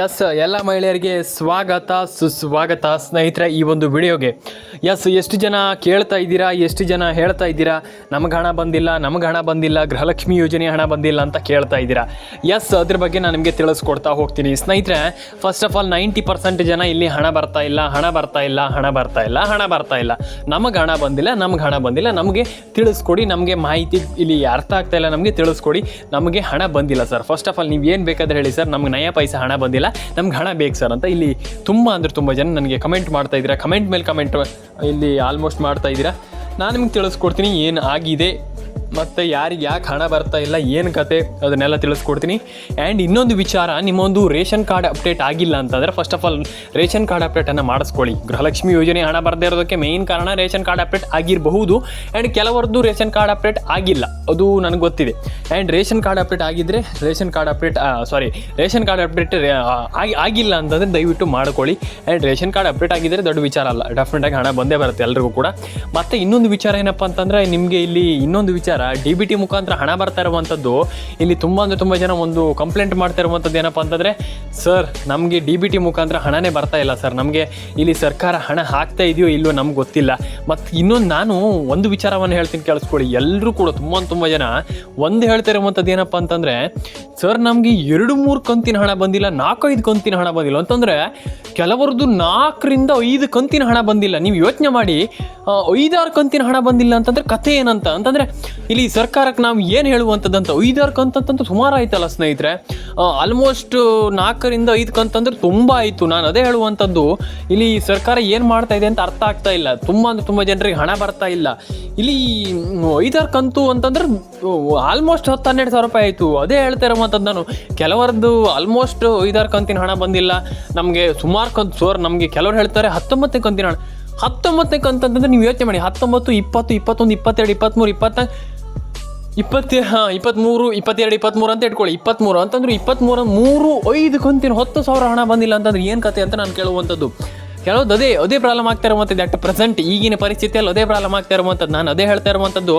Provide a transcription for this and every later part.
S ಎಲ್ಲ ಮಹಿಳೆಯರಿಗೆ ಸ್ವಾಗತ, ಸುಸ್ವಾಗತ ಸ್ನೇಹಿತರೆ, ಈ ಒಂದು ವಿಡಿಯೋಗೆ. ಎಸ್ ಎಷ್ಟು ಜನ ಕೇಳ್ತಾ ಇದ್ದೀರಾ, ಎಷ್ಟು ಜನ ಹೇಳ್ತಾ ಇದ್ದೀರಾ, ನಮಗೆ ಹಣ ಬಂದಿಲ್ಲ, ನಮಗೆ ಹಣ ಬಂದಿಲ್ಲ, ಗೃಹಲಕ್ಷ್ಮಿ ಯೋಜನೆ ಹಣ ಬಂದಿಲ್ಲ ಅಂತ ಕೇಳ್ತಾ ಇದ್ದೀರಾ? ಎಸ್ ಅದ್ರ ಬಗ್ಗೆ ನಾನು ನಿಮಗೆ ತಿಳಿಸ್ಕೊಡ್ತಾ ಹೋಗ್ತೀನಿ. ಸ್ನೇಹಿತರೆ first of all ninety percent ಜನ ಇಲ್ಲಿ ಹಣ ಬರ್ತಾ ಇಲ್ಲ, ಹಣ ಬರ್ತಾ ಇಲ್ಲ, ಹಣ ಬರ್ತಾ ಇಲ್ಲ, ಹಣ ಬರ್ತಾ ಇಲ್ಲ. ನಮಗೆ ಹಣ ಬಂದಿಲ್ಲ, ನಮ್ಗೆ ಹಣ ಬಂದಿಲ್ಲ. ನಮಗೆ ತಿಳಿಸ್ಕೊಡಿ, ನಮಗೆ ಮಾಹಿತಿ ಇಲ್ಲಿ ಅರ್ಥ ಆಗ್ತಾ ಇಲ್ಲ. ನಮಗೆ ತಿಳಿಸ್ಕೊಡಿ, ನಮಗೆ ಹಣ ಬಂದಿಲ್ಲ ಸರ್ ಫಸ್ಟ್ ಆಫ್ ಆಲ್ ನೀವು ಏನು ಬೇಕಾದ್ರೆ ಹೇಳಿ ಸರ್ ನಮ್ಗೆ ನಯ ಪೈಸೆ ಹಣ ಬಂದಿಲ್ಲ. ನಮ್ಗೆ ಹಣ ಬೇಕು ಸರ್ ಅಂತ. ಇಲ್ಲಿ ತುಂಬ ಅಂದರೆ ತುಂಬ ಜನ ನನಗೆ ಕಮೆಂಟ್ ಮಾಡ್ತಾ ಇದ್ದೀರಾ. ಕಮೆಂಟ್ ಮೇಲೆ ಕಮೆಂಟ್ ಇಲ್ಲಿ ಆಲ್ಮೋಸ್ಟ್ ಮಾಡ್ತಾ ಇದ್ದೀರಾ. ನಾನು ನಿಮ್ಗೆ ತಿಳಿಸ್ಕೊಡ್ತೀನಿ ಏನು ಆಗಿದೆ. ಮತ್ತು ಯಾರಿಗೆ ಯಾಕೆ ಹಣ ಬರ್ತಾ ಇಲ್ಲ, ಏನು ಕತೆ ಅದನ್ನೆಲ್ಲ ತಿಳಿಸ್ಕೊಡ್ತೀನಿ. ಆ್ಯಂಡ್ ಇನ್ನೊಂದು ವಿಚಾರ, ನಿಮ್ಮೊಂದು ರೇಷನ್ ಕಾರ್ಡ್ ಅಪ್ಡೇಟ್ ಆಗಿಲ್ಲ ಅಂತಂದರೆ first of all ration card ಅಪ್ಡೇಟನ್ನು ಮಾಡಿಸ್ಕೊಳ್ಳಿ. ಗೃಹಲಕ್ಷ್ಮಿ ಯೋಜನೆ ಹಣ ಬರದೇ ಇರೋದಕ್ಕೆ ಮೇಯ್ನ್ ಕಾರಣ ರೇಷನ್ ಕಾರ್ಡ್ ಅಪ್ಡೇಟ್ ಆಗಿರಬಹುದು. ಆ್ಯಂಡ್ ಕೆಲವರದ್ದು ರೇಷನ್ ಕಾರ್ಡ್ ಅಪ್ಡೇಟ್ ಆಗಿಲ್ಲ, ಅದು ನನಗೆ ಗೊತ್ತಿದೆ. ಆ್ಯಂಡ್ ರೇಷನ್ ಕಾರ್ಡ್ ಅಪ್ಡೇಟ್ ಆಗಿದ್ದರೆ ration card update sorry ration card update ಆಗಿ, ಆಗಿಲ್ಲ ಅಂತಂದರೆ ದಯವಿಟ್ಟು ಮಾಡ್ಕೊಳ್ಳಿ. ಆ್ಯಂಡ್ ರೇಷನ್ ಕಾರ್ಡ್ ಅಪ್ಡೇಟ್ ಆಗಿದ್ದರೆ ದೊಡ್ಡ ವಿಚಾರ ಅಲ್ಲ ಡೆಫಿನೆಟಾಗಿ ಹಣ ಬಂದೇ ಬರುತ್ತೆ ಎಲ್ರಿಗೂ ಕೂಡ. ಮತ್ತು ಇನ್ನೊಂದು ವಿಚಾರ ಏನಪ್ಪ ಅಂತಂದರೆ ನಿಮಗೆ ಇಲ್ಲಿ ಇನ್ನೊಂದು ವಿಚಾರ. ಡಿ ಬಿ ಟಿ ಮುಖಾಂತರ ಹಣ ಬರ್ತಾ ಇರುವಂಥದ್ದು ಇಲ್ಲಿ ತುಂಬ ಅಂದರೆ ತುಂಬ ಜನ ಒಂದು ಕಂಪ್ಲೇಂಟ್ ಮಾಡ್ತಾ ಇರುವಂಥದ್ದು ಏನಪ್ಪ ಅಂತಂದರೆ ಸರ್ ನಮಗೆ ಡಿ ಬಿ ಟಿ ಮುಖಾಂತರ ಹಣನೇ ಬರ್ತಾ ಇಲ್ಲ ಸರ್ ನಮಗೆ ಇಲ್ಲಿ ಸರ್ಕಾರ ಹಣ ಹಾಕ್ತಾ ಇದೆಯೋ ಇಲ್ಲೋ ನಮ್ಗೆ ಗೊತ್ತಿಲ್ಲ. ಮತ್ತು ಇನ್ನೊಂದು ನಾನು ಒಂದು ವಿಚಾರವನ್ನು ಹೇಳ್ತೀನಿ ಕೇಳಿಸ್ಕೊಳ್ಳಿ. ಎಲ್ಲರೂ ಕೂಡ ತುಂಬ ತುಂಬ ಜನ ಒಂದು ಹೇಳ್ತಾ ಇರುವಂಥದ್ದು ಏನಪ್ಪ ಅಂತಂದರೆ ಸರ್ ನಮಗೆ ಎರಡು ಮೂರು ಕಂತಿನ ಹಣ ಬಂದಿಲ್ಲ, ನಾಲ್ಕೈದು ಕಂತಿನ ಹಣ ಬಂದಿಲ್ಲ. ಅಂತಂದರೆ, ಕೆಲವರದ್ದು ನಾಲ್ಕರಿಂದ ಐದು ಕಂತಿನ ಹಣ ಬಂದಿಲ್ಲ. ನೀವು ಯೋಚನೆ ಮಾಡಿ ಐದಾರು ಕಂತಿನ ಹಣ ಬಂದಿಲ್ಲ ಅಂತಂದರೆ ಕಥೆ ಏನಂತ? ಅಂತಂದರೆ ಇಲ್ಲಿ ಸರ್ಕಾರಕ್ಕೆ ನಾವು ಏನು ಹೇಳುವಂಥದ್ದಂತ ಐದಾರು ಕಂತಂತಂದ್ರೆ ಸುಮಾರು ಆಯ್ತಲ್ಲ ಸ್ನೇಹಿತರೆ. ಆಲ್ಮೋಸ್ಟ್ ನಾಲ್ಕರಿಂದ ಐದು ಕಂತಂದ್ರೆ ತುಂಬ ಆಯಿತು. ನಾನು ಅದೇ ಹೇಳುವಂಥದ್ದು, ಇಲ್ಲಿ ಸರ್ಕಾರ ಏನು ಮಾಡ್ತಾ ಇದೆ ಅಂತ ಅರ್ಥ ಆಗ್ತಾ ಇಲ್ಲ. ತುಂಬ ಅಂದ್ರೆ ತುಂಬ ಜನರಿಗೆ ಹಣ ಬರ್ತಾ ಇಲ್ಲ. ಇಲ್ಲಿ ಐದಾರು ಕಂತು ಅಂತಂದ್ರೆ ಆಲ್ಮೋಸ್ಟ್ ಹತ್ತು ಹನ್ನೆರಡು ಸಾವಿರ ರೂಪಾಯಿ ಆಯಿತು. ಅದೇ ಹೇಳ್ತಾ ಇರುವಂಥದ್ದು ನಾನು. ಕೆಲವರದ್ದು ಆಲ್ಮೋಸ್ಟ್ ಐದಾರು ಕಂತಿನ ಹಣ ಬಂದಿಲ್ಲ. ನಮಗೆ ಸುಮಾರು ಕಂತು ಸೋರ್, ನಮಗೆ ಕೆಲವರು ಹೇಳ್ತಾರೆ ಹತ್ತೊಂಬತ್ತನೇ ಕಂತಿನ ಹಣ. ಹತ್ತೊಂಬತ್ತನೇ ಕಂತಂತಂದ್ರೆ ನೀವು ಯೋಚನೆ ಮಾಡಿ, ಹತ್ತೊಂಬತ್ತು, ಇಪ್ಪತ್ತು, ಇಪ್ಪತ್ತೊಂದು, ಇಪ್ಪತ್ತೆರಡು ಇಪ್ಪತ್ತ್ಮೂರು ಇಪ್ಪತ್ತ ಇಪ್ಪತ್ತೆ ಹಾಂ ಇಪ್ಪತ್ತ್ಮೂರು ಇಪ್ಪತ್ತೆರಡು ಇಪ್ಪತ್ತ್ಮೂರು ಅಂತ ಇಟ್ಕೊಳ್ಳಿ. ಇಪ್ಪತ್ತ್ಮೂರು ಅಂತಂದ್ರೆ ಇಪ್ಪತ್ತ್ಮೂರು ಮೂರು ಐದು ಕಂತಿನ ಹತ್ತು ಸಾವಿರ ಹಣ ಬಂದಿಲ್ಲ ಅಂತಂದ್ರೆ ಏನು ಕತೆ ಅಂತ ನಾನು ಕೇಳುವಂಥದ್ದು. ಕೇಳೋದು ಅದೇ ಅದೇ ಪ್ರಾಬ್ಲಮ್ ಆಗ್ತಾ ಇರುವಂಥದ್ದು ಅಟ್ ಪ್ರೆಸೆಂಟ್ ಈಗಿನ ಪರಿಸ್ಥಿತಿಯಲ್ಲಿ ಅದೇ ಪ್ರಾಬ್ಲಮ್ ಆಗ್ತಾ ಇರುವಂಥದ್ದು. ನಾನು ಅದೇ ಹೇಳ್ತಾ ಇರುವಂಥದ್ದು,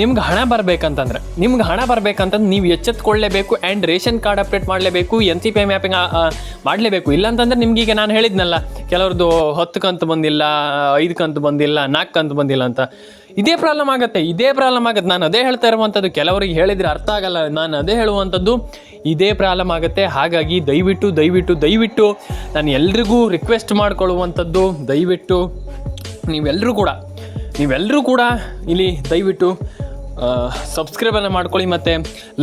ನಿಮ್ಗೆ ಹಣ ಬರಬೇಕಂತಂದ್ರೆ, ನಿಮ್ಗೆ ಹಣ ಬರಬೇಕಂತಂದ್ರೆ ನೀವು ಎಚ್ಚೆತ್ಕೊಳ್ಳೇಬೇಕು ಆ್ಯಂಡ್ ರೇಷನ್ ಕಾರ್ಡ್ ಅಪ್ಡೇಟ್ ಮಾಡಲೇಬೇಕು ಎನ್ ಸಿ ಪಿ ಮ್ಯಾಪಿಂಗ್ ಮಾಡಲೇಬೇಕು. ಇಲ್ಲಾಂತಂದ್ರೆ ನಿಮ್ಗೆ ಈಗ ನಾನು ಹೇಳಿದ್ನಲ್ಲ, ಕೆಲವ್ರದ್ದು ಹತ್ತು ಕಂತು ಬಂದಿಲ್ಲ, ಐದು ಕಂತು ಬಂದಿಲ್ಲ, ನಾಲ್ಕು ಕಂತು ಬಂದಿಲ್ಲ ಅಂತ. ಇದೇ ಪ್ರಾಬ್ಲಮ್ ಆಗುತ್ತೆ, ಇದೇ ಪ್ರಾಬ್ಲಮ್ ಆಗುತ್ತೆ. ನಾನು ಅದೇ ಹೇಳ್ತಾ ಇರುವಂಥದ್ದು, ಕೆಲವರಿಗೆ ಹೇಳಿದರೆ ಅರ್ಥ ಆಗಲ್ಲ. ನಾನು ಅದೇ ಹೇಳುವಂಥದ್ದು, ಇದೇ ಪ್ರಾಬ್ಲಮ್ ಆಗುತ್ತೆ. ಹಾಗಾಗಿ ದಯವಿಟ್ಟು ದಯವಿಟ್ಟು ದಯವಿಟ್ಟು ನಾನು ಎಲ್ರಿಗೂ ರಿಕ್ವೆಸ್ಟ್ ಮಾಡಿಕೊಳ್ಳುವಂಥದ್ದು, ದಯವಿಟ್ಟು ನೀವೆಲ್ಲರೂ ಕೂಡ ನೀವೆಲ್ಲರೂ ಕೂಡ ಇಲ್ಲಿ ದಯವಿಟ್ಟು ಸಬ್ಸ್ಕ್ರೈಬನ್ನು ಮಾಡ್ಕೊಳ್ಳಿ ಮತ್ತು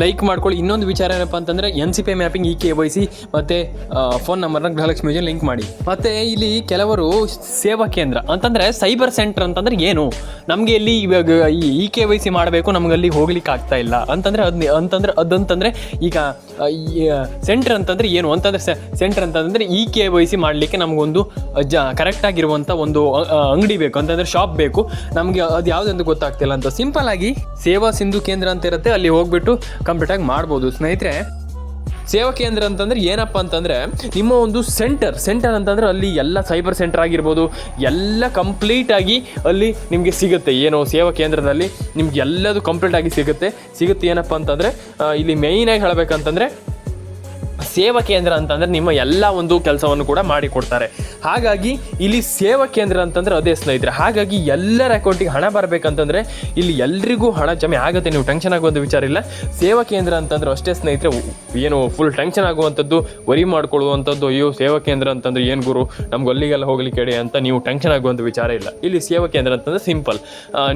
ಲೈಕ್ ಮಾಡ್ಕೊಳ್ಳಿ. ಇನ್ನೊಂದು ವಿಚಾರ ಏನಪ್ಪ ಅಂತಂದರೆ N C P mapping E K Y C ಮತ್ತು ಫೋನ್ ನಂಬರ್ನ ಗೃಹಲಕ್ಷ್ಮಿ ಲಿಂಕ್ ಮಾಡಿ. ಮತ್ತು ಇಲ್ಲಿ ಕೆಲವರು ಸೇವಾ ಕೇಂದ್ರ ಅಂತಂದರೆ ಸೈಬರ್ ಸೆಂಟರ್ ಅಂತಂದರೆ ಏನು? ನಮಗೆ ಇಲ್ಲಿ ಇವಾಗ ಈ ಇ ಕೆ ವೈ ಸಿ ಮಾಡಬೇಕು, ನಮ್ಗೆ ಅಲ್ಲಿ ಹೋಗ್ಲಿಕ್ಕೆ ಆಗ್ತಾ ಇಲ್ಲ. ಅಂತಂದರೆ ಅದ್ ಅಂತಂದ್ರೆ ಅದಂತಂದರೆ ಈಗ ಸೆಂಟರ್ ಅಂತಂದರೆ ಏನು? ಅಂತಂದರೆ ಸೆಂಟರ್ ಅಂತಂದರೆ ಇ ಕೆ ವೈ ಸಿ ಮಾಡಲಿಕ್ಕೆ ನಮಗೊಂದು ಜ ಕರೆಕ್ಟಾಗಿರುವಂಥ ಒಂದು ಅಂಗಡಿ ಬೇಕು. ಅಂತಂದರೆ ಶಾಪ್ ಬೇಕು. ನಮಗೆ ಅದು ಯಾವುದೆಂದು ಗೊತ್ತಾಗ್ತಿಲ್ಲ ಅಂತ. ಸಿಂಪಲ್ ಆಗಿ ಸೇವಾ ಸಿಂಧು ಕೇಂದ್ರ ಅಂತ ಇರುತ್ತೆ, ಅಲ್ಲಿ ಹೋಗ್ಬಿಟ್ಟು ಕಂಪ್ಲೀಟಾಗಿ ಮಾಡ್ಬೋದು. ಸ್ನೇಹಿತರೆ, ಸೇವಾ ಕೇಂದ್ರ ಅಂತಂದ್ರೆ ಏನಪ್ಪ ಅಂತಂದ್ರೆ, ನಿಮ್ಮ ಒಂದು ಸೆಂಟರ್ ಸೆಂಟರ್ ಅಂತಂದ್ರೆ ಅಲ್ಲಿ ಎಲ್ಲ ಸೈಬರ್ ಸೆಂಟರ್ ಆಗಿರ್ಬೋದು, ಎಲ್ಲ ಕಂಪ್ಲೀಟ್ ಆಗಿ ಅಲ್ಲಿ ನಿಮಗೆ ಸಿಗುತ್ತೆ. ಏನು ಸೇವಾ ಕೇಂದ್ರದಲ್ಲಿ ನಿಮ್ಗೆ ಎಲ್ಲದು ಕಂಪ್ಲೀಟ್ ಆಗಿ ಸಿಗುತ್ತೆ. ಸಿಗುತ್ತೆ ಏನಪ್ಪ ಅಂತಂದ್ರೆ ಇಲ್ಲಿ ಮೇಯ್ನಾಗಿ ಹೇಳಬೇಕಂತಂದ್ರೆ ಸೇವಾ ಕೇಂದ್ರ ಅಂತಂದ್ರೆ ನಿಮ್ಮ ಎಲ್ಲ ಒಂದು ಕೆಲಸವನ್ನು ಕೂಡ ಮಾಡಿಕೊಡ್ತಾರೆ. ಹಾಗಾಗಿ ಇಲ್ಲಿ ಸೇವಾ ಕೇಂದ್ರ ಅಂತಂದ್ರೆ ಅದೇ ಸ್ನೇಹಿತರೆ, ಹಾಗಾಗಿ ಎಲ್ಲರ ಅಕೌಂಟಿಗೆ ಹಣ ಬರಬೇಕಂತಂದ್ರೆ ಇಲ್ಲಿ ಎಲ್ರಿಗೂ ಹಣ ಜಮೆ ಆಗುತ್ತೆ, ನೀವು ಟೆನ್ಷನ್ ಆಗುವಂಥ ವಿಚಾರ ಇಲ್ಲ. ಸೇವಾ ಕೇಂದ್ರ ಅಂತಂದ್ರೆ ಅಷ್ಟೇ ಸ್ನೇಹಿತರೆ, ಏನು ಫುಲ್ ಟೆನ್ಷನ್ ಆಗುವಂಥದ್ದು, ವರಿ ಮಾಡ್ಕೊಳ್ಳುವಂಥದ್ದು, ಅಯ್ಯೋ ಸೇವಾ ಕೇಂದ್ರ ಅಂತಂದ್ರೆ ಏನು ಗುರು, ನಮ್ಗೆ ಅಲ್ಲಿಗೆಲ್ಲ ಹೋಗ್ಲಿಕ್ಕೆ ಹೇಳಿ ಅಂತ ನೀವು ಟೆನ್ಷನ್ ಆಗುವಂಥ ವಿಚಾರ ಇಲ್ಲ. ಇಲ್ಲಿ ಸೇವಾ ಕೇಂದ್ರ ಅಂತಂದ್ರೆ ಸಿಂಪಲ್.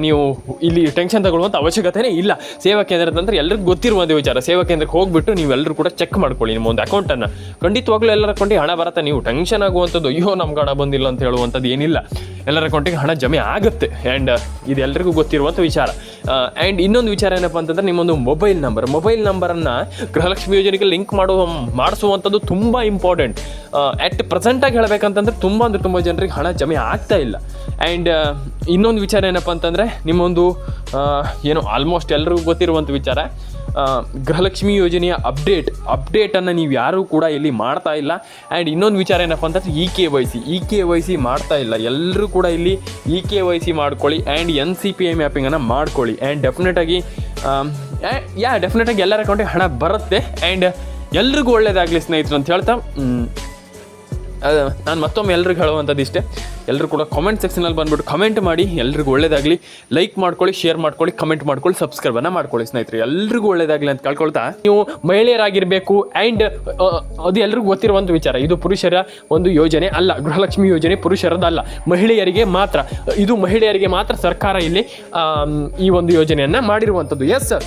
ನೀವು ಇಲ್ಲಿ ಟೆನ್ಷನ್ ತಗೊಳ್ಳುವಂಥ ಅವಶ್ಯಕತೆನೇ ಇಲ್ಲ. ಸೇವಾ ಕೇಂದ್ರ ಅಂತಂದ್ರೆ ಎಲ್ಲರಿಗೂ ಗೊತ್ತಿರುವಂಥ ವಿಚಾರ, ಸೇವಾ ಕೇಂದ್ರಕ್ಕೆ ಹೋಗ್ಬಿಟ್ಟು ನೀವೆಲ್ಲರೂ ಕೂಡ ಚೆಕ್ ಮಾಡ್ಕೊಳ್ಳಿ ನಿಮ್ಮ ಒಂದು ಅಕೌಂಟನ್ನು. ಖಂಡಿತವಾಗ್ಲೂ ಎಲ್ಲರ ಅಕೌಂಟಿಗೆ ಹಣ ಬರುತ್ತೆ. ನೀವು ಟೆನ್ಷನ್ ಆಗುವಂಥದ್ದು, ಅಯ್ಯೋ, ನಮ್ಗೆ ಹಣ ಬಂದಿಲ್ಲ ಅಂತ ಹೇಳುವಂಥದ್ದು ಏನಿಲ್ಲ. ಎಲ್ಲರ ಅಕೌಂಟಿಗೆ ಹಣ ಜಮೆ ಆಗುತ್ತೆ. ಆ್ಯಂಡ್ ಇದು ಗೊತ್ತಿರುವಂಥ ವಿಚಾರ. ಆ್ಯಂಡ್ ಇನ್ನೊಂದು ವಿಚಾರ ಏನಪ್ಪ ಅಂತಂದ್ರೆ, ನಿಮ್ಮೊಂದು ಮೊಬೈಲ್ ನಂಬರ್ ಮೊಬೈಲ್ ನಂಬರನ್ನು ಗೃಹಲಕ್ಷ್ಮಿ ಯೋಜನೆಗೆ ಲಿಂಕ್ ಮಾಡುವ ಮಾಡಿಸುವಂಥದ್ದು ತುಂಬ ಇಂಪಾರ್ಟೆಂಟ್ ಅಟ್ ಪ್ರೆಸೆಂಟಾಗಿ ಹೇಳಬೇಕಂತಂದ್ರೆ, ತುಂಬ ಅಂದರೆ ತುಂಬ ಜನರಿಗೆ ಹಣ ಜಮೆ ಆಗ್ತಾ ಇಲ್ಲ. ಆ್ಯಂಡ್ ಇನ್ನೊಂದು ವಿಚಾರ ಏನಪ್ಪ ಅಂತಂದರೆ, ನಿಮ್ಮೊಂದು ಏನು ಆಲ್ಮೋಸ್ಟ್ ಎಲ್ರಿಗೂ ಗೊತ್ತಿರುವಂಥ ವಿಚಾರ. ಗೃಹಲಕ್ಷ್ಮಿ ಯೋಜನೆಯ ಅಪ್ಡೇಟ್ ಅಪ್ಡೇಟನ್ನು ನೀವು ಯಾರೂ ಕೂಡ ಇಲ್ಲಿ ಮಾಡ್ತಾ ಇಲ್ಲ. ಆ್ಯಂಡ್ ಇನ್ನೊಂದು ವಿಚಾರ ಏನಪ್ಪ ಅಂತಂದ್ರೆ E K Y C E K Y C ಮಾಡ್ತಾ ಇಲ್ಲ. ಎಲ್ಲರೂ ಕೂಡ ಇಲ್ಲಿ ಇ ಕೆ ವೈ ಸಿ ಮಾಡ್ಕೊಳ್ಳಿ and N C P I ಮ್ಯಾಪಿಂಗನ್ನು ಮಾಡ್ಕೊಳ್ಳಿ. ಆ್ಯಂಡ್ ಡೆಫಿನೆಟಾಗಿ ಯಾ ಡೆಫಿನೆಟಾಗಿ ಎಲ್ಲರ ಅಕೌಂಟಿಗೆ ಹಣ ಬರುತ್ತೆ. ಆ್ಯಂಡ್ ಎಲ್ರಿಗೂ ಒಳ್ಳೇದಾಗಲಿ ಸ್ನೇಹಿತರು ಅಂತ ಹೇಳ್ತಾ ನಾನು ಮತ್ತೊಮ್ಮೆ ಎಲ್ರಿಗೂ ಹೇಳುವಂಥದ್ದು ಇಷ್ಟೇ. ಎಲ್ಲರೂ ಕೂಡ ಕಾಮೆಂಟ್ ಸೆಕ್ಷನಲ್ಲಿ ಬಂದ್ಬಿಟ್ಟು ಕಮೆಂಟ್ ಮಾಡಿ, ಎಲ್ರಿಗೂ ಒಳ್ಳೇದಾಗಲಿ. ಲೈಕ್ ಮಾಡ್ಕೊಳ್ಳಿ ಶೇರ್ ಮಾಡ್ಕೊಳ್ಳಿ ಕಮೆಂಟ್ ಮಾಡ್ಕೊಳ್ಳಿ ಸಬ್ಸ್ಕ್ರೈಬನ್ನು ಮಾಡ್ಕೊಳ್ಳಿ ಸ್ನೇಹಿತರೆ. ಎಲ್ರಿಗೂ ಒಳ್ಳೇದಾಗಲಿ ಅಂತ ಕಳ್ಕೊಳ್ತಾ. ನೀವು ಮಹಿಳೆಯರಾಗಿರಬೇಕು ಆ್ಯಂಡ್ ಅದು ಎಲ್ರಿಗೂ ಗೊತ್ತಿರುವಂಥ ವಿಚಾರ. ಇದು ಪುರುಷರ ಒಂದು ಯೋಜನೆ ಅಲ್ಲ. ಗೃಹಲಕ್ಷ್ಮಿ ಯೋಜನೆ ಪುರುಷರದಲ್ಲ ಮಹಿಳೆಯರಿಗೆ ಮಾತ್ರ, ಇದು ಮಹಿಳೆಯರಿಗೆ ಮಾತ್ರ ಸರ್ಕಾರ ಇಲ್ಲಿ ಈ ಒಂದು ಯೋಜನೆಯನ್ನು ಮಾಡಿರುವಂಥದ್ದು. ಎಸ್ ಸರ್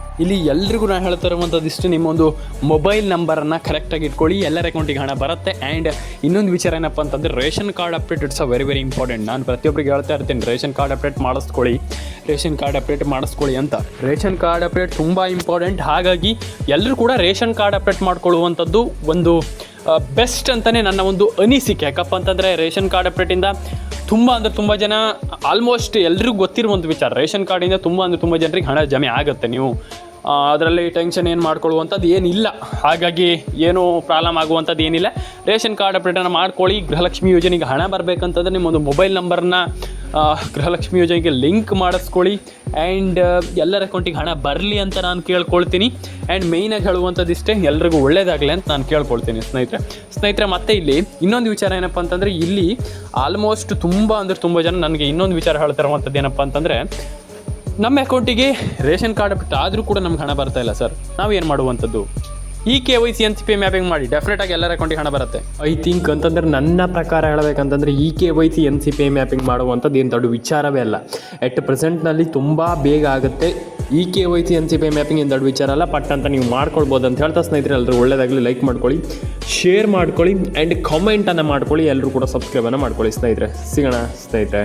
ಇಲ್ಲಿ ಎಲ್ರಿಗೂ ನಾನು ಹೇಳ್ತಾ ಇರುವಂಥದ್ದು ಇಷ್ಟು. ನಿಮ್ಮೊಂದು ಮೊಬೈಲ್ ನಂಬರನ್ನು ಕರೆಕ್ಟಾಗಿ ಇಟ್ಕೊಳ್ಳಿ. ಎಲ್ಲರ ಅಕೌಂಟಿಗೆ ಹಣ ಬರುತ್ತೆ. ಆ್ಯಂಡ್ ಇನ್ನೊಂದು ವಿಚಾರ ಏನಪ್ಪ ಅಂತಂದರೆ, ration card update it's a very very important ನಾನು ಪ್ರತಿಯೊಬ್ಬರಿಗೆ ಹೇಳ್ತಾ ಇರ್ತೀನಿ, ರೇಷನ್ ಕಾರ್ಡ್ ಅಪ್ಡೇಟ್ ಮಾಡಿಸ್ಕೊಳ್ಳಿ. ರೇಷನ್ ಕಾರ್ಡ್ ಅಪ್ಡೇಟ್ ಮಾಡಿಸ್ಕೊಳ್ಳಿ ಅಂತ. ರೇಷನ್ ಕಾರ್ಡ್ ಅಪ್ಡೇಟ್ ತುಂಬ ಇಂಪಾರ್ಟೆಂಟ್ ಹಾಗಾಗಿ ಎಲ್ಲರೂ ಕೂಡ ರೇಷನ್ ಕಾರ್ಡ್ ಅಪ್ಡೇಟ್ ಮಾಡ್ಕೊಳ್ಳುವಂಥದ್ದು ಒಂದು ಬೆಸ್ಟ್ ಅಂತಲೇ ನನ್ನ ಒಂದು ಅನಿಸಿಕೆ. ಯಾಕಪ್ಪ ಅಂತಂದರೆ, ರೇಷನ್ ಕಾರ್ಡ್ ಅಪ್ಡೇಟಿಂದ ತುಂಬ ಅಂದರೆ ತುಂಬ ಜನ ಆಲ್ಮೋಸ್ಟ್ ಎಲ್ರಿಗೂ ಗೊತ್ತಿರುವಂಥ ವಿಚಾರ. ರೇಷನ್ ಕಾರ್ಡಿಂದ ತುಂಬ ಅಂದರೆ ತುಂಬ ಜನರಿಗೆ ಹಣ ಜಮೆ ಆಗುತ್ತೆ. ನೀವು ಅದರಲ್ಲಿ ಟೆನ್ಷನ್ ಏನು ಮಾಡ್ಕೊಳ್ಳುವಂಥದ್ದು ಏನಿಲ್ಲ. ಹಾಗಾಗಿ ಏನು ಪ್ರಾಬ್ಲಮ್ ಆಗುವಂಥದ್ದು ಏನಿಲ್ಲ. ರೇಷನ್ ಕಾರ್ಡ್ ಅಪ್ಡೇಟನ್ನು ಮಾಡ್ಕೊಳ್ಳಿ. ಗೃಹಲಕ್ಷ್ಮಿ ಯೋಜನೆಗೆ ಹಣ ಬರಬೇಕಂತಂದ್ರೆ ನಿಮ್ಮೊಂದು ಮೊಬೈಲ್ ನಂಬರ್ನ ಗೃಹಲಕ್ಷ್ಮಿ ಯೋಜನೆಗೆ ಲಿಂಕ್ ಮಾಡಿಸ್ಕೊಳ್ಳಿ. ಆ್ಯಂಡ್ ಎಲ್ಲರ ಅಕೌಂಟಿಗೆ ಹಣ ಬರಲಿ ಅಂತ ನಾನು ಕೇಳ್ಕೊಳ್ತೀನಿ. ಆ್ಯಂಡ್ ಮೇಯ್ನಾಗಿ ಹೇಳುವಂಥದ್ದು ಇಷ್ಟೇ, ಎಲ್ರಿಗೂ ಒಳ್ಳೇದಾಗಲಿ ಅಂತ ನಾನು ಕೇಳ್ಕೊಳ್ತೀನಿ ಸ್ನೇಹಿತರೆ. ಸ್ನೇಹಿತರೆ, ಮತ್ತೆ ಇಲ್ಲಿ ಇನ್ನೊಂದು ವಿಚಾರ ಏನಪ್ಪ ಅಂತಂದರೆ, ಇಲ್ಲಿ ಆಲ್ಮೋಸ್ಟ್ ತುಂಬ ಅಂದರೆ ತುಂಬ ಜನ ನನಗೆ ಇನ್ನೊಂದು ವಿಚಾರ ಹೇಳ್ತಿರುವಂಥದ್ದು ಏನಪ್ಪ ಅಂತಂದರೆ ನಮ್ಮ ಅಕೌಂಟಿಗೆ ರೇಷನ್ ಕಾರ್ಡ್ ಬಿಟ್ಟು ಆದರೂ ಕೂಡ ನಮ್ಗೆ ಹಣ ಬರ್ತಾ ಇಲ್ಲ ಸರ್. ನಾವೇನು ಮಾಡುವಂಥದ್ದು? E K Y C N C P mapping ಮಾಡಿ ಡೆಫಿನೆಟ್ ಆಗಿ ಎಲ್ಲರ ಅಕೌಂಟಿಗೆ ಹಣ ಬರುತ್ತೆ. ಐ ಥಿಂಕ್ ಅಂತಂದ್ರೆ ನನ್ನ ಪ್ರಕಾರ ಹೇಳಬೇಕಂತಂದ್ರೆ ಈ K Y C N C P mapping ಮಾಡುವಂಥದ್ದು ಏನು ದೊಡ್ಡ ವಿಚಾರವೇ ಅಲ್ಲ. ಎಟ್ ಪ್ರೆಸೆಂಟ್ನಲ್ಲಿ ತುಂಬ ಬೇಗ ಆಗುತ್ತೆ. ಈ K Y C N C P mapping ಏನು ದೊಡ್ಡ ವಿಚಾರ ಅಲ್ಲ ಪಟ್ ಅಂತ ನೀವು ಮಾಡ್ಕೊಳ್ಬೋದು ಅಂತ ಹೇಳ್ತಾ ಸ್ನೇಹಿತರೆ, ಎಲ್ಲರೂ ಒಳ್ಳೆಯದಾಗಲಿ ಲೈಕ್ ಮಾಡ್ಕೊಳ್ಳಿ ಶೇರ್ ಮಾಡ್ಕೊಳ್ಳಿ ಆ್ಯಂಡ್ ಕಮೆಂಟನ್ನು ಮಾಡ್ಕೊಳ್ಳಿ, ಎಲ್ಲರೂ ಕೂಡ ಸಬ್ಸ್ಕ್ರೈಬನ್ನು ಮಾಡ್ಕೊಳ್ಳಿ ಸ್ನೇಹಿತರೆ. ಸಿಗೋಣ ಸ್ನೇಹಿತರೆ.